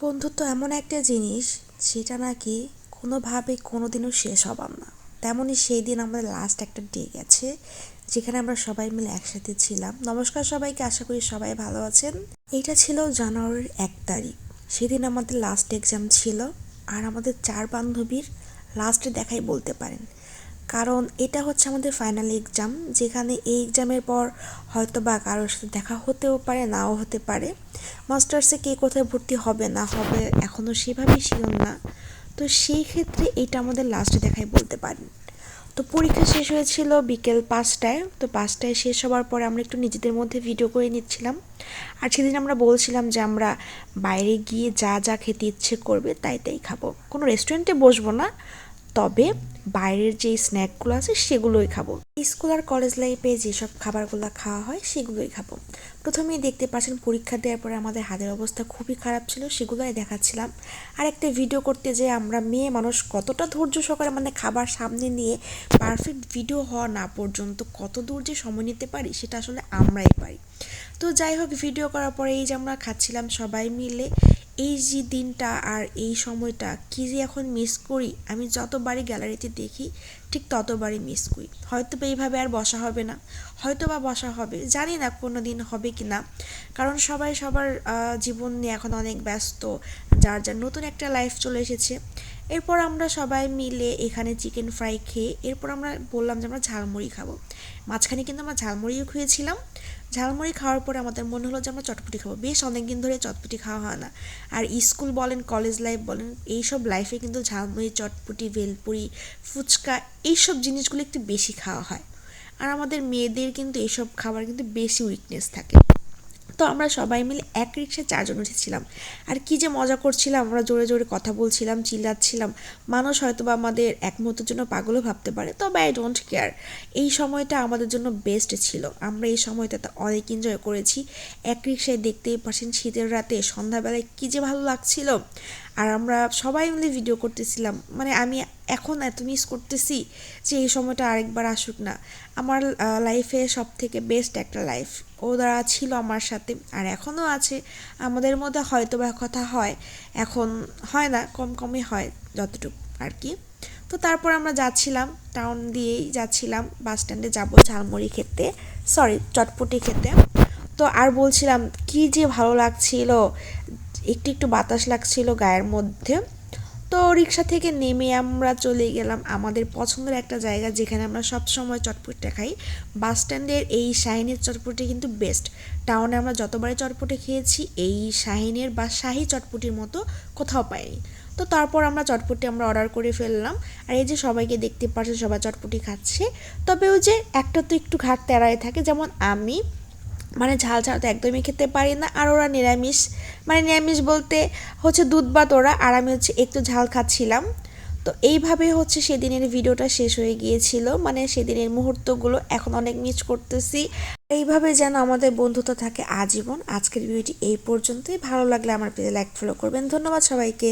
বন্ধুত্ব এমন একটা জিনিস যেটা নাকি কোনোভাবে কোনোদিনও শেষ হবার না। তেমনই সেই দিন আমাদের লাস্ট একটা ডে গেছে, যেখানে আমরা সবাই মিলে একসাথে ছিলাম। নমস্কার সবাইকে, আশা করি সবাই ভালো আছেন। এটা ছিল জানুয়ারির এক তারিখ। সেদিন আমাদের লাস্ট এক্সাম ছিল, আর আমাদের চার বান্ধবীর লাস্টে দেখাই বলতে পারেন। কারণ এটা হচ্ছে আমাদের ফাইনাল এক্সাম যেখানে এই এক্সামের পর হয়তো বা কারোর সাথে দেখা হতেও পারে, নাও হতে পারে। মাস্টার্সে কে কোথায় ভর্তি হবে না হবে এখনও সেভাবেই শিওর না। তো সেই ক্ষেত্রে এইটা আমাদের লাস্টে দেখাই বলতে পারেন। তো পরীক্ষা শেষ হয়েছিল বিকেল পাঁচটায়। তো পাঁচটায় শেষ হওয়ার পরে আমরা একটু নিজেদের মধ্যে ভিডিও করে নিচ্ছিলাম। আর সেদিন আমরা বলছিলাম যে আমরা বাইরে গিয়ে যা যা খেতে ইচ্ছে করবে তাই তাই খাব। কোনো রেস্টুরেন্টে বসবো না। তবে বাইরের যে স্ন্যাকগুলো আছে সেগুলোই খাব। স্কুল আর কলেজ লাইফে যেসব খাবারগুলো খাওয়া হয় সেগুলোই খাব। প্রথমেই দেখতে পাচ্ছেন পরীক্ষা দেওয়ার পরে আমাদের হাতের অবস্থা খুবই খারাপ ছিল, সেগুলোই দেখাচ্ছিলাম। আর একটা ভিডিও করতে যে আমরা মেয়ে মানুষ কতটা ধৈর্য সহকারে মানে খাবার সামনে নিয়ে পারফেক্ট ভিডিও হওয়া না পর্যন্ত কত দূর যে সময় নিতে পারি সেটা আসলে আমরাই পারি। তো যাই হোক ভিডিও করার পরে এই যে আমরা খাচ্ছিলাম সবাই মিলে এই যে দিনটা আর এই সময়টা কি যে এখন মিস করি, আমি যতবারই গ্যালারিতে দেখি, ঠিক ততবারই মিস করি। হয়তো বা এইভাবে আর বসা হবে না, হয়তো বা বসা হবে, জানি না কোনো দিন হবে কি না। কারণ সবাই সবার জীবন নিয়ে এখন অনেক ব্যস্ত, যার যার নতুন একটা লাইফ চলে এসেছে। এরপর আমরা সবাই মিলে এখানে চিকেন ফ্রাই খেয়ে, এরপর আমরা বললাম যে আমরা ঝালমুড়ি খাব। মাঝখানে কিন্তু আমরা ঝালমুড়িও খুঁয়েছিলাম ঝালমুড়ি খাওয়ার পরে আমাদের মনে হলো যে আমরা চটপটি খাব। বেশ অনেকদিন ধরে চটপটি খাওয়া হয় না। আর স্কুল বলেন, কলেজ লাইফ বলেন, এইসব লাইফে কিন্তু ঝালমুড়ি, চটপটি, ভেলপুরি, ফুচকা এইসব জিনিসগুলো একটু বেশি খাওয়া হয়। আর আমাদের মেয়েদের কিন্তু এইসব খাবার কিন্তু বেশি উইকনেস থাকে। তো আমরা সবাই মিলে এক রিক্সায় চারজন উঠেছিলাম। আর কি যে মজা করছিলাম, আমরা জোরে জোরে কথা বলছিলাম, চিল্লাচ্ছিলাম। মানুষ হয়তো বা আমাদের এক মুহূর্তের জন্য পাগলও ভাবতে পারে, তবে আই ডোন্ট কেয়ার এই সময়টা আমাদের জন্য বেস্ট ছিল। আমরা এই সময়টাতে অনেক এনজয় করেছি। এক রিক্সায় দেখতেই পারছেন শীতের রাতে সন্ধ্যাবেলায় কী যে ভালো লাগছিল। আর আমরা সবাই মিলে ভিডিও করতেছিলাম। মানে আমি এখন এত মিস করতেছি যে এই সময়টা আরেকবার আসুক না। আমার লাইফে সব থেকে বেস্ট একটা লাইফ ওরা ছিল আমার সাথে আর এখনও আছে। আমাদের মধ্যে হয়তো বা কথা হয়। এখন হয় না, কম কমই হয় যতটুকু আর কি। তো তারপর আমরা যাচ্ছিলাম টাউন দিয়েই যাচ্ছিলাম বাস স্ট্যান্ডে যাব ঝালমুড়ি খেতে। সরি চটপটি খেতে। তো আর বলছিলাম, কি যে ভালো লাগছিল। একটু একটু বাতাস লাগছিল গায়ের মধ্যে। তো রিক্সা থেকে নেমে আমরা চলে গেলাম আমাদের পছন্দের একটা জায়গা যেখানে আমরা সব সময় চটপটিটা খাই। বাস স্ট্যান্ডের এই শাহিনের চটপটি কিন্তু বেস্ট টাউনে আমরা যতবারই চটপটি খেয়েছি, এই শাহিনের বা শাহি চটপটির মতো কোথাও পাইনি। তো তারপর আমরা চটপটি আমরা অর্ডার করে ফেললাম। আর এই যে সবাইকে দেখতে পাচ্ছে সবাই চটপটি খাচ্ছে। তবে ওই যে একটা তো একটু ঘাট তেরায় থাকে, যেমন আমি মানে ঝাল ঝাল তো একদমই খেতে পারি না। আর ওরা নিরামিষ। মানে নিরামিষ বলতে হচ্ছে দুধ ভাত ওরা আর আমি হচ্ছে একটু ঝাল খাচ্ছিলাম। তো এইভাবে হচ্ছে সেদিনের ভিডিওটা শেষ হয়ে গিয়েছিল। মানে সেদিনের মুহূর্তগুলো এখন অনেক মিস করতেছি। এইভাবে যেন আমাদের বন্ধুত্ব থাকে আজীবন। আজকের ভিডিওটি এই পর্যন্তই। ভালো লাগলে আমার পেজে লাইক ফলো করবেন। ধন্যবাদ সবাইকে।